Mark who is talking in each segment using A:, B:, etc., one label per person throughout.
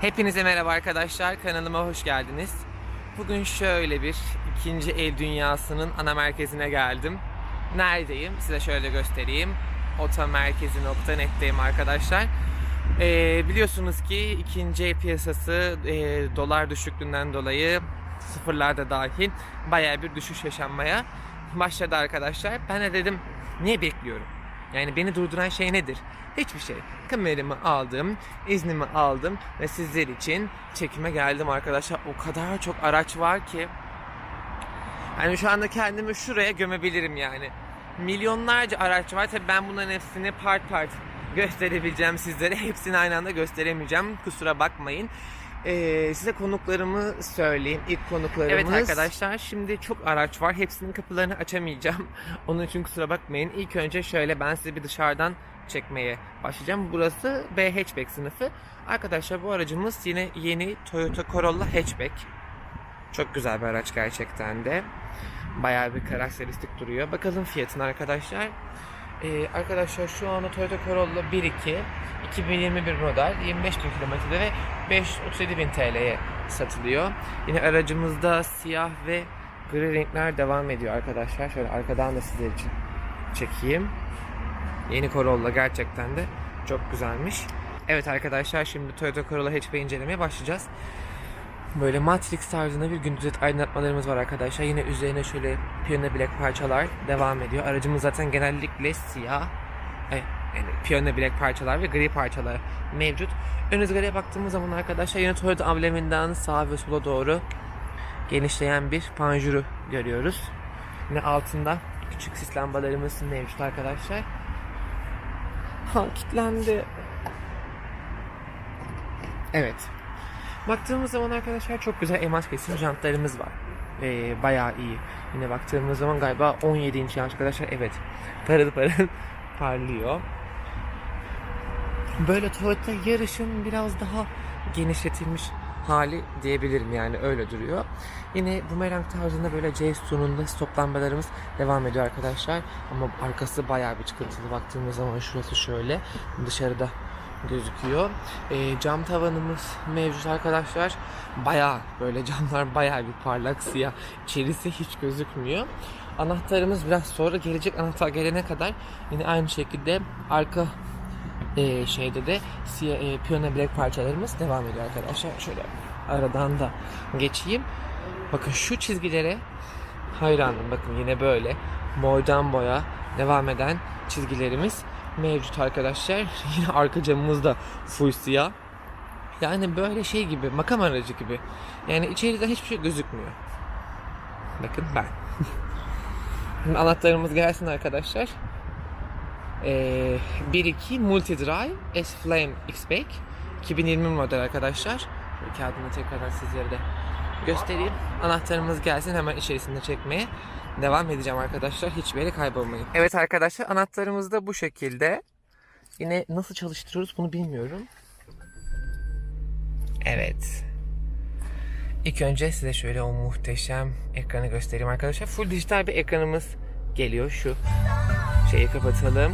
A: Hepinize merhaba arkadaşlar. Kanalıma hoş geldiniz. Bugün şöyle bir ikinci el dünyasının ana merkezine geldim. Neredeyim? Size şöyle göstereyim. Otomerkezi.net'teyim arkadaşlar. Ee, biliyorsunuz ki ikinci el piyasası e, dolar düşüklüğünden dolayı sıfırlarda dahil bayağı bir düşüş yaşanmaya başladı arkadaşlar. Ben de dedim niye bekliyorum? Yani beni durduran şey nedir? Hiçbir şey. Kameramı aldım, iznimi aldım ve sizler için çekime geldim arkadaşlar. O kadar çok araç var ki. Yani şu anda kendimi şuraya gömebilirim yani. Milyonlarca araç var. Tabii ben bunların hepsini part part gösterebileceğim sizlere. Hepsini aynı anda gösteremeyeceğim. Kusura bakmayın. Ee, size konuklarımı söyleyeyim. İlk konuklarımız. Evet arkadaşlar şimdi çok araç var. Hepsinin kapılarını açamayacağım. Onun için kusura bakmayın. İlk önce şöyle ben size bir dışarıdan çekmeye başlayacağım. Burası B hatchback sınıfı. Arkadaşlar bu aracımız yine yeni Toyota Corolla hatchback. Çok güzel bir araç gerçekten de. Bayağı bir karakteristik duruyor. Bakalım fiyatına arkadaşlar. Ee, arkadaşlar şu anda Toyota Corolla 1.2 2021 model 25 bin kilometrede ve 537 bin TL'ye satılıyor. Yine aracımızda siyah ve gri renkler devam ediyor arkadaşlar. Şöyle arkadan da sizler için çekeyim. Yeni Corolla gerçekten de çok güzelmiş. Evet arkadaşlar şimdi Toyota Corolla hatchback incelemeye başlayacağız. Böyle Matrix tarzında bir gündüz aydınlatmalarımız var arkadaşlar. Yine üzerine şöyle piyano bilek parçalar devam ediyor. Aracımız zaten genellikle siyah. e, Yani piyano bilek parçalar ve gri parçalar mevcut. Ön ızgaraya baktığımız zaman arkadaşlar yine Toyota ambleminden sağa ve sola doğru genişleyen bir panjuru görüyoruz. Yine altında küçük sis lambalarımız mevcut arkadaşlar. Ha kilitlendi. Evet. Baktığımız zaman arkadaşlar çok güzel emaj kesim jantlarımız var. Ee, bayağı iyi. Yine baktığımız zaman galiba 17 inç arkadaşlar. Evet. Parıl parıl parlıyor. Böyle Toyota yarışın biraz daha genişletilmiş hali diyebilirim yani öyle duruyor. Yine bumerang tarzında böyle C sununda stop lambalarımız devam ediyor arkadaşlar. Ama arkası bayağı bir çıkıntılı baktığımız zaman şurası şöyle dışarıda gözüküyor. E, cam tavanımız mevcut arkadaşlar. Bayağı böyle camlar bayağı bir parlak siyah. İçerisi hiç gözükmüyor. Anahtarımız biraz sonra gelecek. Anahtar gelene kadar yine aynı şekilde arka e, şeyde de siyah e, piyano bilek parçalarımız devam ediyor arkadaşlar. Şöyle aradan da geçeyim. Bakın şu çizgilere hayranım. Bakın yine böyle boydan boya devam eden çizgilerimiz mevcut arkadaşlar. Yine arka camımız da full siyah. Yani böyle şey gibi, makam aracı gibi. Yani içeride hiçbir şey gözükmüyor. Bakın ben. Anahtarımız gelsin arkadaşlar. Ee, 1.2 Multi Drive S-Flame X-Back 2020 model arkadaşlar. Kağıdını tekrardan sizlere de göstereyim. Anahtarımız gelsin hemen içerisinde çekmeye devam edeceğim arkadaşlar. Hiçbir yere kaybolmayın. Evet arkadaşlar anahtarımız da bu şekilde. Yine nasıl çalıştırıyoruz bunu bilmiyorum. Evet. İlk önce size şöyle o muhteşem ekranı göstereyim arkadaşlar. Full dijital bir ekranımız geliyor. Şu şeyi kapatalım.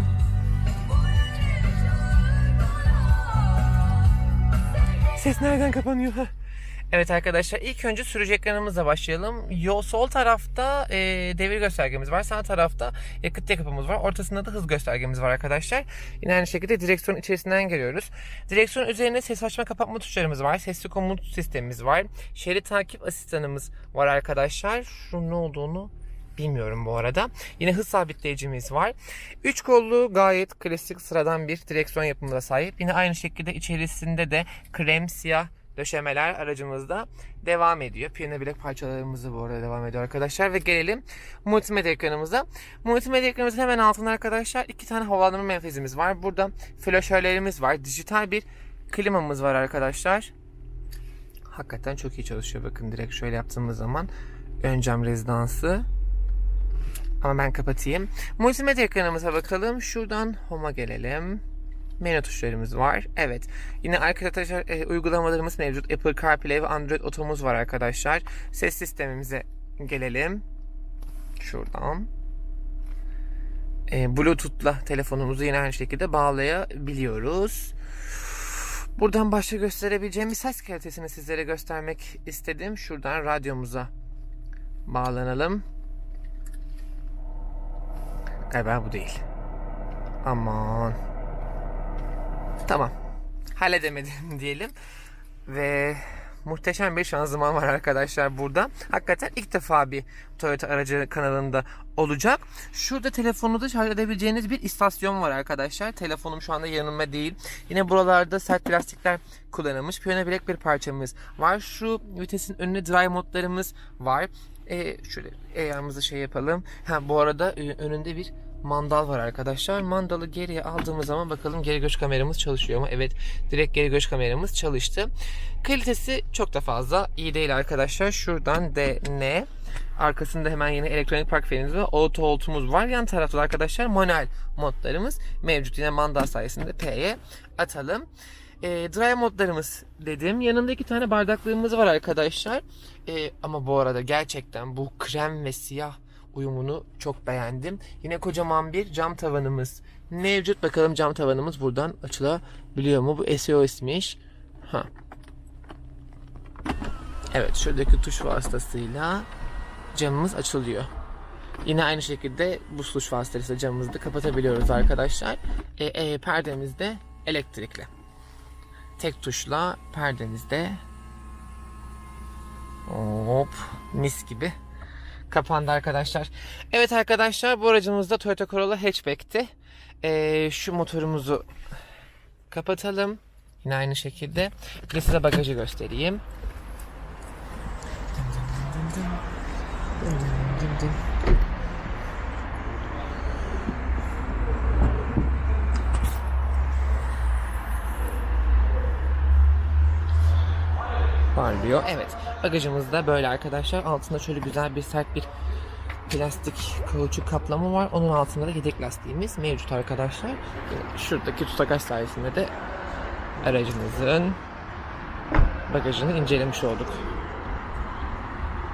A: Ses nereden kapanıyor? Evet arkadaşlar ilk önce sürücü ekranımızla başlayalım. Yol sol tarafta e, devir göstergemiz var. Sağ tarafta yakıt yakıpımız var. Ortasında da hız göstergemiz var arkadaşlar. Yine aynı şekilde direksiyon içerisinden geliyoruz. Direksiyon üzerinde ses açma kapatma tuşlarımız var. Sesli komut sistemimiz var. Şerit takip asistanımız var arkadaşlar. Şu ne olduğunu bilmiyorum bu arada. Yine hız sabitleyicimiz var. 3 kollu gayet klasik sıradan bir direksiyon yapımına sahip. Yine aynı şekilde içerisinde de krem siyah döşemeler aracımızda devam ediyor. Piyano bilek parçalarımızı bu arada devam ediyor arkadaşlar. Ve gelelim multimedya ekranımıza. Multimedya ekranımızın hemen altında arkadaşlar iki tane havalandırma menfezimiz var. Burada flaşörlerimiz var. Dijital bir klimamız var arkadaşlar. Hakikaten çok iyi çalışıyor. Bakın direkt şöyle yaptığımız zaman ön cam rezidansı. Ama ben kapatayım. Multimedya ekranımıza bakalım. Şuradan Home'a gelelim menü tuşlarımız var. Evet. Yine arkadaşlar e, uygulamalarımız mevcut. Apple CarPlay ve Android Auto'muz var arkadaşlar. Ses sistemimize gelelim. Şuradan. E, Bluetooth'la telefonumuzu yine aynı şekilde bağlayabiliyoruz. Buradan başta gösterebileceğim bir ses kalitesini sizlere göstermek istedim. Şuradan radyomuza bağlanalım. Galiba bu değil. Aman. Tamam. Halledemedim diyelim. Ve muhteşem bir şanzıman var arkadaşlar burada. Hakikaten ilk defa bir Toyota aracı kanalında olacak. Şurada telefonu da şarj edebileceğiniz bir istasyon var arkadaşlar. Telefonum şu anda yanımda değil. Yine buralarda sert plastikler kullanılmış. Piyano bilek bir parçamız var. Şu vitesin önüne drive modlarımız var. E, şöyle ayağımızı şey yapalım. Ha, bu arada e, önünde bir mandal var arkadaşlar. Mandalı geriye aldığımız zaman bakalım geri göç kameramız çalışıyor mu? Evet direkt geri göç kameramız çalıştı. Kalitesi çok da fazla iyi değil arkadaşlar. Şuradan DN Arkasında hemen yine elektronik park frenimiz ve auto holtumuz var. Yan tarafta da arkadaşlar manuel modlarımız mevcut. Yine mandal sayesinde P'ye atalım. E, dry modlarımız dedim. Yanında iki tane bardaklığımız var arkadaşlar. E, ama bu arada gerçekten bu krem ve siyah uyumunu çok beğendim. Yine kocaman bir cam tavanımız mevcut. Bakalım cam tavanımız buradan açılabiliyor mu? Bu SOS'miş. Ha. Evet şuradaki tuş vasıtasıyla camımız açılıyor. Yine aynı şekilde bu tuş vasıtasıyla camımızı da kapatabiliyoruz arkadaşlar. E, e, perdemiz de elektrikli. Tek tuşla perdemizde hop mis gibi kapandı arkadaşlar. Evet arkadaşlar bu aracımız da Toyota Corolla hatchback'ti. Ee, şu motorumuzu kapatalım. Yine aynı şekilde. Bir de size bagajı göstereyim. Parlıyor. Evet. Bagajımız da böyle arkadaşlar. Altında şöyle güzel bir sert bir plastik kauçuk kaplama var. Onun altında da yedek lastiğimiz mevcut arkadaşlar. Şuradaki tutakaç sayesinde de aracımızın bagajını incelemiş olduk.